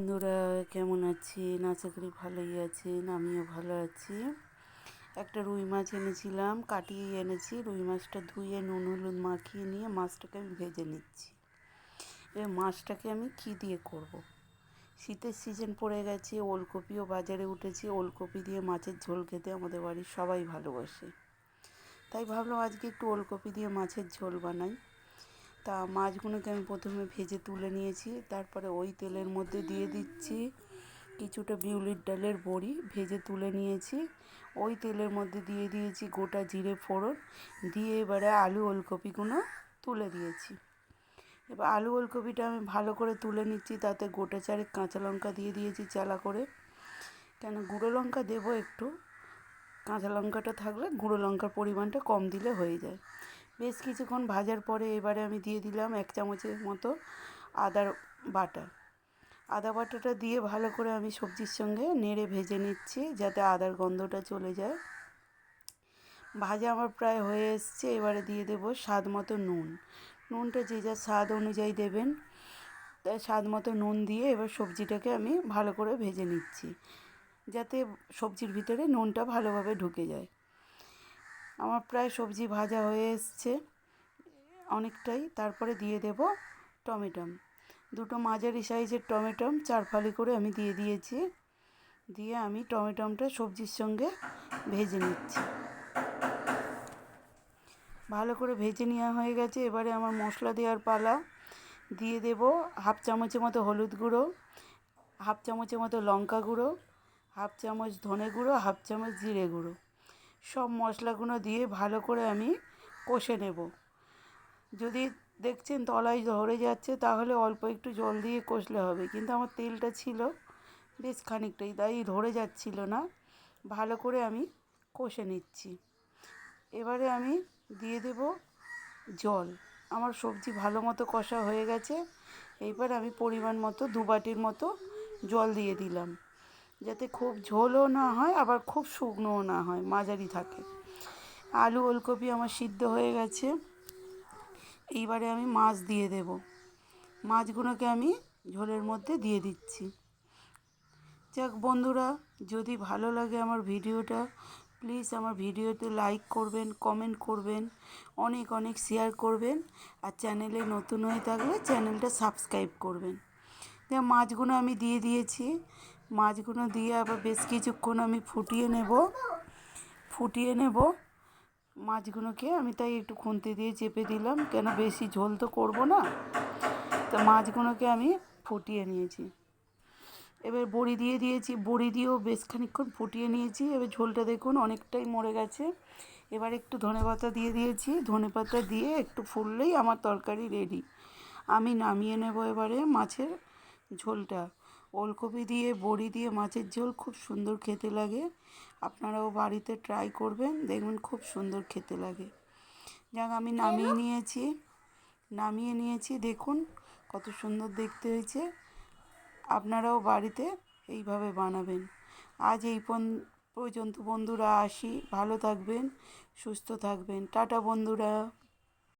বন্ধুরা, কেমন আছেন? আশা করি ভালোই আছেন, আমিও ভালো আছি। একটা রুই মাছ এনেছিলাম, কাটিয়ে এনেছি। রুই মাছটা ধুয়ে নুন, হলুদ মাখিয়ে নিয়ে মাছটাকে আমি ভেজে নিচ্ছি। এবার মাছটাকে আমি কী দিয়ে করব। শীতের সিজন পড়ে গেছে, ওলকপিও বাজারে উঠেছে। ওলকপি দিয়ে মাছের ঝোল খেতে আমাদের বাড়ির সবাই ভালোবাসে। তাই ভাবলাম আজকে একটু ওলকপি দিয়ে মাছের ঝোল বানাই। তা মাছগুলোকে আমি প্রথমে ভেজে তুলে নিয়েছি, তারপরে ওই তেলের মধ্যে দিয়ে দিচ্ছি কিছুটা বিউলির ডালের বড়ি, ভেজে তুলে নিয়েছি। ওই তেলের মধ্যে দিয়ে দিয়েছি গোটা জিরে ফোড়ন, দিয়ে এবারে আলু ওলকপিগুলো তুলে দিয়েছি। এবার আলু ওলকপিটা আমি ভালো করে তুলে নিচ্ছি, তাতে গোটা চারেক কাঁচা লঙ্কা দিয়ে দিয়েছি চালা করে। কেন গুঁড়ো লঙ্কা দেবো একটু, কাঁচা লঙ্কাটা থাকলে গুঁড়ো লঙ্কার পরিমাণটা কম দিলে হয়ে যায়। বেশ কিছুক্ষণ ভাজার পরে এবারে আমি দিয়ে দিলাম এক চামচের মতো আদার বাটা। আদা বাটাটা দিয়ে ভালো করে আমি সবজির সঙ্গে নেড়ে ভেজে নিচ্ছি যাতে আদার গন্ধটা চলে যায়। ভাজা আমার প্রায় হয়ে এসছে, এবারে দিয়ে দেবো স্বাদ মতো নুন। নুনটা যে যা স্বাদ অনুযায়ী দেবেন, তাই স্বাদ মতো নুন দিয়ে এবার সবজিটাকে আমি ভালো করে ভেজে নিচ্ছি, যাতে সবজির ভিতরে নুনটা ভালোভাবে ঢুকে যায়। আমার প্রায় সবজি ভাজা হয়ে এসছে। অনেকটাই। তারপরে দিয়ে দেব টমেটম দুটো মাঝারি সাইজের টমেটম চার ফালি করে আমি দিয়ে দিয়েছি। দিয়ে আমি টমেটমটা সবজির সঙ্গে ভেজে নিচ্ছি। ভালো করে ভেজে নেওয়া হয়ে গেছে। এবারে আমার মশলা দেওয়ার পালা। দিয়ে দেব হাফ চামচের মতো হলুদ গুঁড়ো, হাফ চামচের মতো লঙ্কা গুঁড়ো, হাফ চামচ ধনে গুঁড়ো, হাফ চামচ জিরে গুঁড়ো। সব মশলাগুলো দিয়ে ভালো করে আমি কষে নেব। যদি দেখছেন তলায় ধরে যাচ্ছে, তাহলে অল্প একটু জল দিয়ে কষলে হবে। কিন্তু আমার তেলটা ছিল বেশ খানিকটাই, তাই ধরে যাচ্ছিল না। ভালো করে আমি কষে নিচ্ছি। এবারে আমি দিয়ে দেব জল। আমার সবজি ভালো মতো কষা হয়ে গেছে। এইবার আমি পরিমাণ মতো দু বাটির মতো জল দিয়ে দিলাম। যাতে খুব ঝোলও না হয়, আবার খুব শুকনোও না হয়, মাঝারি থাকে। আলু, ওলকপি আমার সিদ্ধ হয়ে গেছে। এইবারে আমি মাছ দিয়ে দেব। মাছগুলোকে আমি ঝোলের মধ্যে দিয়ে দিচ্ছি। যাক বন্ধুরা, যদি ভালো লাগে আমার ভিডিওটা, প্লিজ আমার ভিডিওতে লাইক করবেন, কমেন্ট করবেন, অনেক অনেক শেয়ার করবেন, আর চ্যানেলে নতুন হয়ে থাকলে চ্যানেলটা সাবস্ক্রাইব করবেন। মাছগুলো আমি দিয়ে দিয়েছি। মাছগুলো দিয়ে আবার বেশ কিছুক্ষণ আমি ফুটিয়ে নেব। ফুটিয়ে নেব। মাছগুলোকে আমি তাই একটু খুন্তি দিয়ে চেপে দিলাম। কেন বেশি ঝোল তো করব না। তো মাছগুলোকে আমি ফুটিয়ে নিয়েছি। এবার বড়ি দিয়ে দিয়েছি। বড়ি দিয়েও বেশ খানিক্ষণ ফুটিয়ে নিয়েছি। এবার ঝোলটা দেখুন অনেকটাই মরে গেছে। এবার একটু ধনে পাতা দিয়ে দিয়েছি। ধনে পাতা দিয়ে একটু ফুললেই আমার তরকারি রেডি আমি নামিয়ে নেব এবারে মাছের। ঝোলটা। ওলকপি দিয়ে, বড়ি দিয়ে, মাছের ঝোল খুব সুন্দর খেতে লাগে। আপনারাও বাড়িতে ট্রাই করবেন, দেখবেন খুব সুন্দর খেতে লাগে। যাক, আমি নামিয়ে নিয়েছি। নামিয়ে নিয়েছি, দেখুন কত সুন্দর দেখতে হয়েছে। আপনারাও বাড়িতে এইভাবে বানাবেন। আজ এই পর্যন্ত বন্ধুরা আসি, ভালো থাকবেন, সুস্থ থাকবেন। টাটা বন্ধুরা।